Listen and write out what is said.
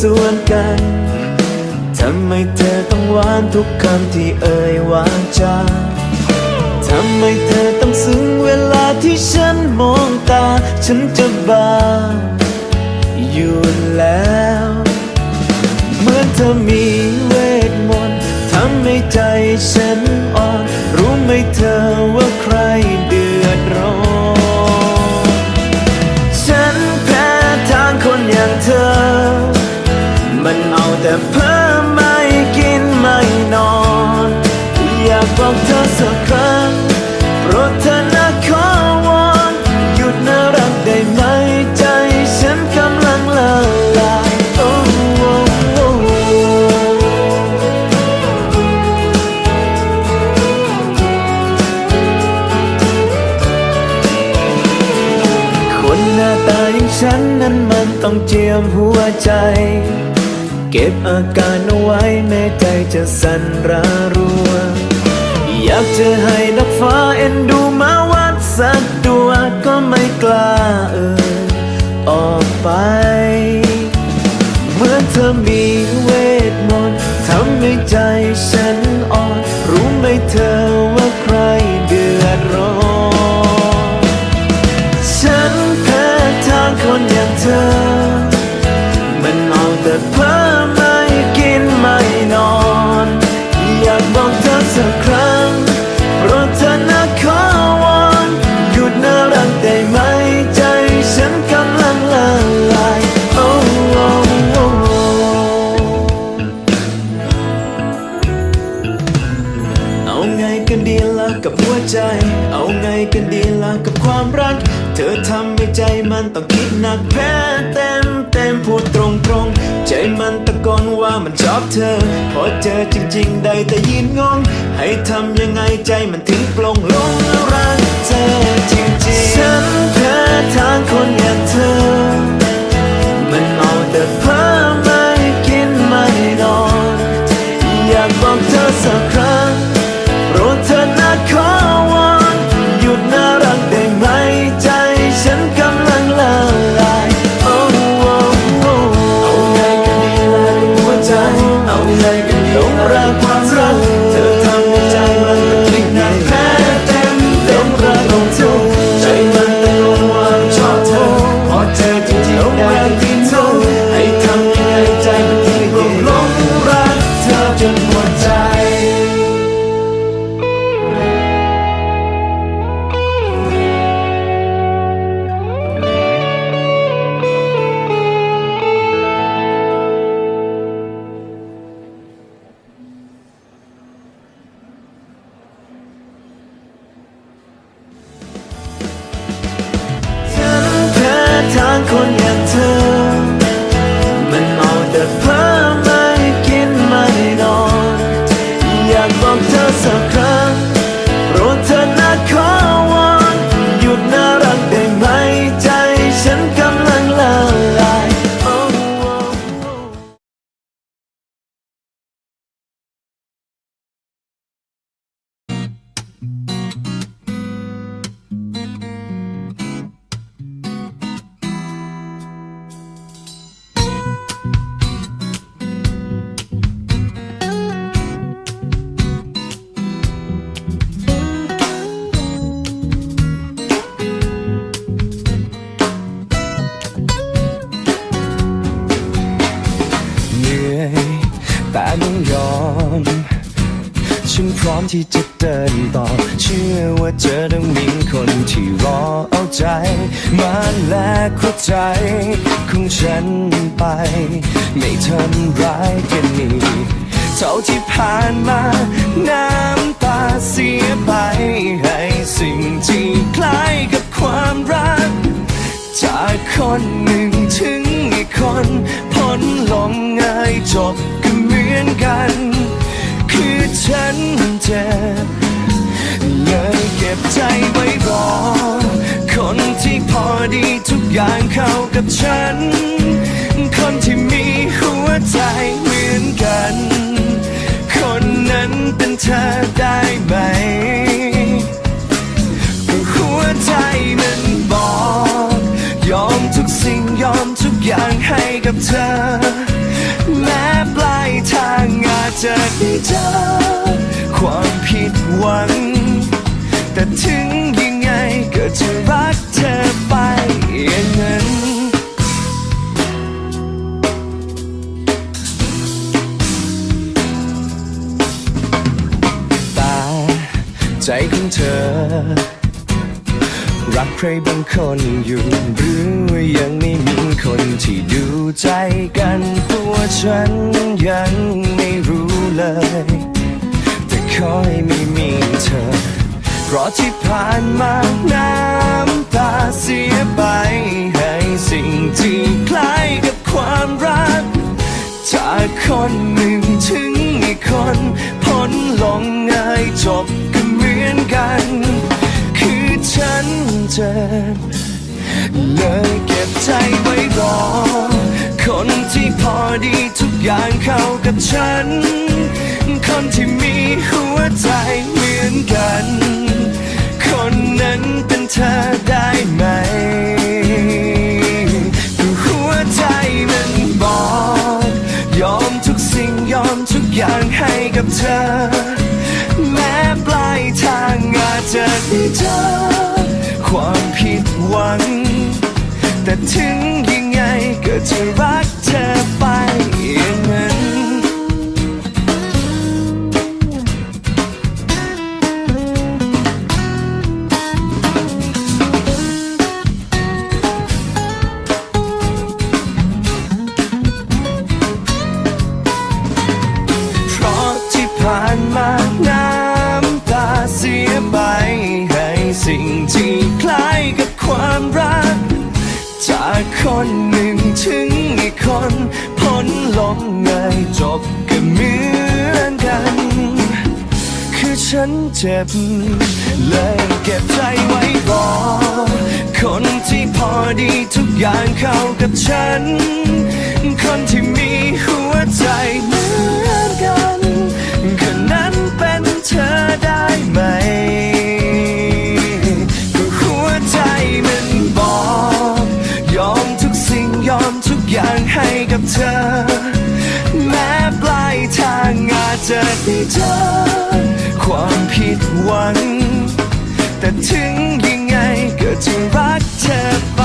สวนกัน ทำไมเธอต้องหวานทุกคำที่เอ่ยวาจา ฉันมองตา ฉันจะบ้าอยู่แล้ว เหมือนเธอมีเวทมนต์ทำให้ใจฉันอ่อน รู้ไหมเธอว่าใคร คนหน้าตาอย่างฉันนั้นมันต้องเจียมหัวใจ เก็บอาการเอาไว้แม้ใจจะสั่นระรัว อยากจะให้นักฟ้าเอ็นดูมาวัดสักตัวก็ไม่กล้าเอ่ยออกไปเหมือนเธอมีเวทมนต์ทำให้ใจฉันอ่อนรู้ไหมเธอ แต่เพ้อไม่กินไม่นอน อยากบอกเธอสักครั้งโปรดเธอนะขอวอนหยุดน่ารักได้ไหมใจฉันกำลังละลายโอ้โอ้โอ้เอาไงกันดีล่ะกับหัวใจ เอาไงกันดีล่ะกับความรัก เธอทำให้ใจมันต้องคิดหนักแพ้เต็ มันตะโกนว่ามันชอบเธอ พอเจอจริงๆ ได้แต่ยินงง ให้ทำยังไงใจมันถึงปลงลงรักเธอจริงๆ ฉันแพ้ทางคนอย่างเธอ มันเอาแต่เพ้อ ลงรักความรัก ทา พร้อมที่จะเดินต่อ เชื่อว่าเจอต้องมีคนที่รอเอาใจ มาแลกหัวใจของฉันไป ไม่ทำร้ายกันอีกเท่าที่ผ่านมา น้ำตาเสียไป ให้สิ่งที่คล้ายกับความรัก จากคนหนึ่งถึงอีกคนพ้นลงง่ายจบก็เหมือนกัน ฉันเจ็บเลยเก็บบใจไว้รอคนที่พอดีทุกอย่างเข้ากับฉัน คนที่มีหัวใจเหมือนกัน คนนั้นเป็นเธอได้ไหมหัวใจมันบอก ยอมทุกสิ่งยอมทุกอย่างให้กับเธอ แต่ถึงยังไงก็จะรักเธอไปอย่างนั้น ตาใจของเธอ รักใครบางคนอยู่หรือว่ายังไม่มีคนที่ดูใจกันตัวฉันยังไม่รู้เลย แต่ขอให้ไม่มี เพราะที่ผ่านมาน้ำตาเสียไป ให้สิ่งที่คล้ายกับความรัก จากคนหนึ่งถึงอีกคนพ้นลงง่ายจบก็เหมือนกัน คือฉันเจ็บเลยเก็บใจไว้รอ คนที่พอดีทุกอย่างเข้ากับฉัน คนที่มีหัวใจเหมือนกันคนนั้น เธอได้ไหมหัวใจมันบอก ยอมทุกสิ่งยอมทุกอย่างให้กับเธอ แม้ปลายทางอาจจะได้เจอความผิดหวัง แต่ถึงยังไงก็จะรักเธอไปย่างนั้น จากคนหนึ่งถึงอีกคนพ้นลมง่ายจบก็เหมือนกัน คือฉันเจ็บ เลยเก็บใจไว้รอคนที่พอดีทุกอย่างเข้ากับฉัน คนที่มีหัวใจเหมือนกันคนนั้นเป็นเธอได้ไหม อย่างให้กับเธอ แม้ปลายทางอาจจะได้เจอ ความผิดหวัง แต่ถึงยังไงก็จะรักเธอไป